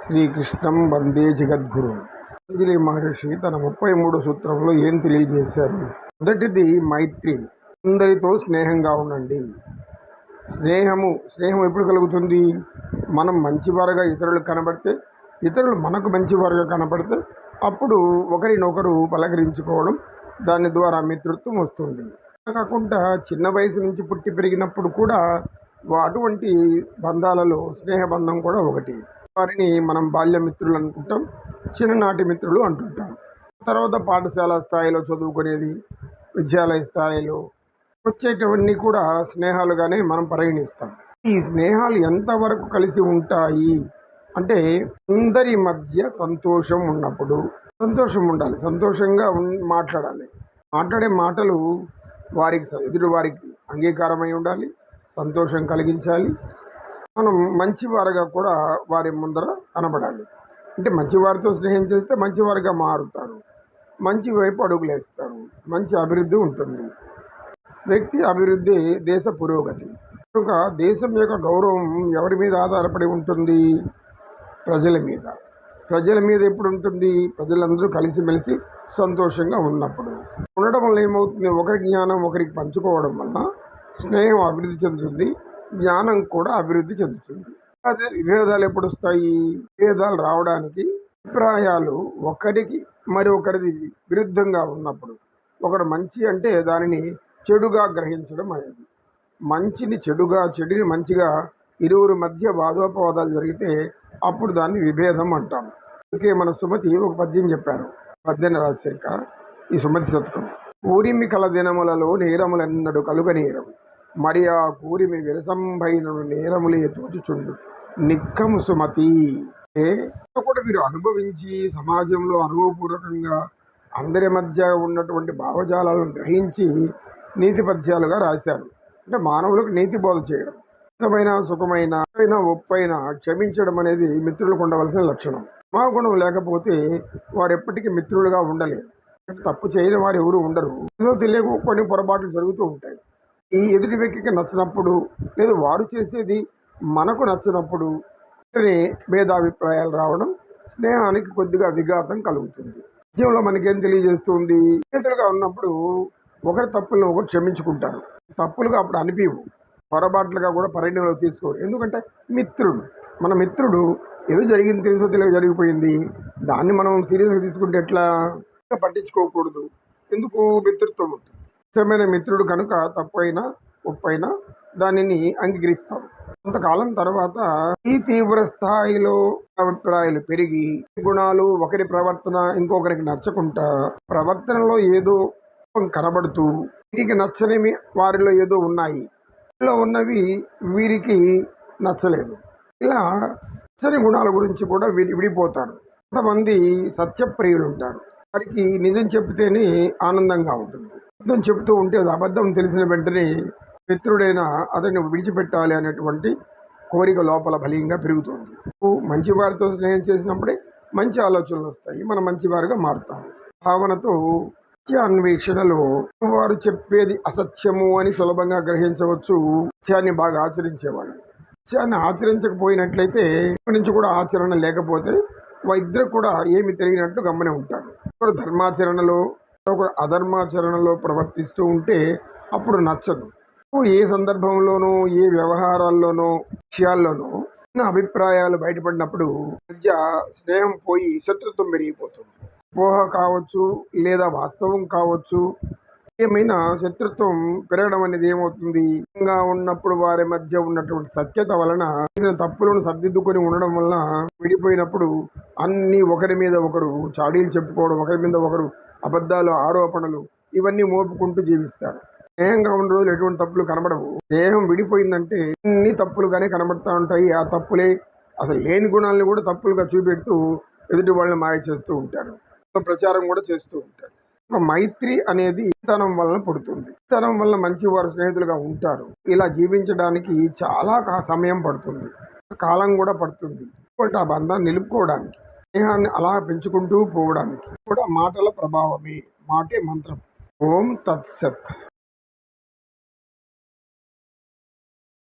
శ్రీకృష్ణం వందే జగద్గురు. అంజలి మహర్షి తన ముప్పై మూడు సూత్రంలో ఏం తెలియజేశారు? మొదటిది మైత్రి. అందరితో స్నేహంగా ఉండండి. స్నేహము స్నేహం ఎప్పుడు కలుగుతుంది? మనం మంచివారుగా ఇతరులకు కనబడితే ఇతరులు మనకు మంచివారుగా కనబడితే అప్పుడు ఒకరినొకరు పలకరించుకోవడం దాని ద్వారా మిత్రత్వం వస్తుంది. కాకుండా చిన్న వయసు నుంచి పుట్టి పెరిగినప్పుడు కూడా అటువంటి బంధాలలో స్నేహబంధం కూడా ఒకటి. వారిని మనం బాల్య మిత్రులు అనుకుంటాం చిన్ననాటి మిత్రులు అంటుంటాం. తర్వాత పాఠశాల స్థాయిలో చదువుకునేది విద్యాలయ స్థాయిలో వచ్చేటవన్నీ కూడా స్నేహాలుగానే మనం పరిగణిస్తాం. ఈ స్నేహాలు ఎంతవరకు కలిసి ఉంటాయి? అంటే అందరి మధ్య సంతోషం ఉన్నప్పుడు సంతోషం ఉండాలి సంతోషంగా మాట్లాడాలి. మాట్లాడే మాటలు వారికి ఎదురు ఎదుటి వారికి అంగీకారమై ఉండాలి సంతోషం కలిగించాలి. మనం మంచివారుగా కూడా వారి ముందర కనబడాలి. అంటే మంచివారితో స్నేహం చేస్తే మంచివారుగా మారుతారు. మంచి వైపు అడుగులేస్తారు. మంచి అభివృద్ధి ఉంటుంది. వ్యక్తి అభివృద్ధి దేశ పురోగతి. కనుక దేశం యొక్క గౌరవం ఎవరి మీద ఆధారపడి ఉంటుంది? ప్రజల మీద. ప్రజల మీద ఎప్పుడు ఉంటుంది? ప్రజలందరూ కలిసిమెలిసి సంతోషంగా ఉన్నప్పుడు. ఉండడం వల్ల ఏమవుతుంది? ఒకరి జ్ఞానం ఒకరికి పంచుకోవడం వల్ల స్నేహం అభివృద్ధి చెందుతుంది జ్ఞానం కూడా అభివృద్ధి చెందుతుంది. అదే విభేదాలు ఎప్పుడు వస్తాయి? విభేదాలు రావడానికి అభిప్రాయాలు ఒకరికి మరి ఒకరిది విరుద్ధంగా ఉన్నప్పుడు ఒకడు మంచి అంటే దానిని చెడుగా గ్రహించడం అనేది. మంచిని చెడుగా చెడుని మంచిగా ఇరువురి మధ్య వాదోపవాదాలు జరిగితే అప్పుడు దాన్ని విభేదం అంటాం. అందుకే మన సుమతి ఒక పద్యం చెప్పారు. పద్యం రాశాక ఈ సుమతి శతకం. ఊరిమి కల దినములలో నేరములన్నడు కలుగ నేరం. మరి ఆ కూరిమి విరసంభైనను నేరములే తోచుచుండు. నిక్కము సుమతి. కూడా మీరు అనుభవించి సమాజంలో అనుభవపూర్వకంగా అందరి మధ్య ఉన్నటువంటి భావజాలాలను గ్రహించి నీతి పద్యాలుగా రాశారు. అంటే మానవులకు నీతి బోధ చేయడం. ఇష్టమైన సుఖమైన అయినా ఒప్పైన క్షమించడం అనేది మిత్రులకు ఉండవలసిన లక్షణం. గుణం లేకపోతే వారు ఎప్పటికీ మిత్రులుగా ఉండలేరు. అంటే తప్పు చేయని వారు ఎవరు ఉండరు. ఏదో తెలియక కొన్ని పొరపాట్లు జరుగుతూ ఉంటాయి. ఈ ఎదుటి వ్యక్తికి నచ్చినప్పుడు లేదా వారు చేసేది మనకు నచ్చినప్పుడు వెంటనే భేదాభిప్రాయాలు రావడం స్నేహానికి కొద్దిగా విఘాతం కలుగుతుంది. జీవంలో మనకేం తెలియజేస్తుంది? స్నేహితులుగా ఉన్నప్పుడు ఒకరి తప్పులను ఒకరు క్షమించుకుంటారు. తప్పులుగా అప్పుడు అనిపించవు పొరపాట్లుగా కూడా పరిగణలో తీసుకోరు. ఎందుకంటే మిత్రుడు. మన మిత్రుడు ఏదో జరిగింది తెలుసో తెలియక జరిగిపోయింది. దాన్ని మనం సీరియస్గా తీసుకుంటే ఎట్లా? పట్టించుకోకూడదు. ఎందుకు మిత్రుత్వం ఉంటుంది ఇష్టమైన మిత్రుడు కనుక తప్పైనా ఒప్పైనా దానిని అంగీకరిస్తాం కొంతకాలం తర్వాత ఈ తీవ్ర స్థాయిలో అభిప్రాయాలు పెరిగి గుణాలు ఒకరి ప్రవర్తన ఇంకొకరికి నచ్చకుండా ప్రవర్తనలో ఏదో కనబడుతూ వీరికి నచ్చనివి వారిలో ఏదో ఉన్నాయి. వీరిలో ఉన్నవి వీరికి నచ్చలేదు. ఇలా నచ్చని గుణాల గురించి కూడా విడి విడిపోతారు. కొంతమంది సత్యప్రియులు ఉంటారు. వారికి నిజం చెప్తేనే ఆనందంగా ఉంటుంది. అబద్ధం చెప్తూ ఉంటే అది అబద్ధం తెలిసిన వెంటనే మిత్రుడైన అతన్ని విడిచిపెట్టాలి అనేటువంటి కోరిక లోపల బలీయంగా పెరుగుతుంది. మంచి వారితో స్నేహం చేసినప్పుడే మంచి ఆలోచనలు వస్తాయి. మనం మంచివారుగా మారుతాం. భావనతో సత్య అన్వేషణలో వారు చెప్పేది అసత్యము అని సులభంగా గ్రహించవచ్చు. సత్యాన్ని బాగా ఆచరించేవాడు సత్యాన్ని ఆచరించకపోయినట్లయితే ఇప్పటి నుంచి కూడా ఆచరణ లేకపోతే ఇద్దరు కూడా ఏమి తెలియనట్టు గమ్మనే ఉంటారు. ధర్మాచరణలో ఒక అధర్మాచరణలో ప్రవర్తిస్తూ ఉంటే అప్పుడు నచ్చదు. ఏ సందర్భంలోనూ ఏ వ్యవహారాల్లోనూ విషయాల్లోనూ చిన్న అభిప్రాయాలు బయటపడినప్పుడు మధ్య స్నేహం పోయి శత్రుత్వం పెరిగిపోతుంది. పోహ కావచ్చు లేదా వాస్తవం కావచ్చు ఏమైనా శత్రుత్వం పెరగడం అనేది ఏమవుతుంది? ఉన్నప్పుడు వారి మధ్య ఉన్నటువంటి సత్యత వలన తప్పులను సర్దిద్దుకొని ఉండడం వలన విడిపోయినప్పుడు అన్ని ఒకరి మీద ఒకరు చాడీలు చెప్పుకోవడం ఒకరి మీద ఒకరు అబద్ధాలు ఆరోపణలు ఇవన్నీ మోపుకుంటూ జీవిస్తారు స్నేహంగా ఉన్న రోజులు ఎటువంటి తప్పులు కనబడవు. స్నేహం విడిపోయిందంటే అన్ని తప్పులుగానే కనబడతా ఉంటాయి. ఆ తప్పులే అసలు లేని గుణాలను కూడా తప్పులుగా చూపెడుతూ ఎదుటి వాళ్ళని మాయ చేస్తూ ఉంటారు ప్రచారం కూడా చేస్తూ ఉంటారు ఒక మైత్రి అనేది తనం వలన పుడుతుంది. తనం వల్ల మంచి వారు స్నేహితులుగా ఉంటారు. ఇలా జీవించడానికి చాలా సమయం పడుతుంది. కాలం కూడా పడుతుంది. కాబట్టి ఆ బంధాన్ని నిలుపుకోవడానికి. స్నేహాన్ని అలా పెంచుకుంటూ పోవడానికి కూడా మాటల ప్రభావమే మాటే మంత్రం. ఓం తత్సత్.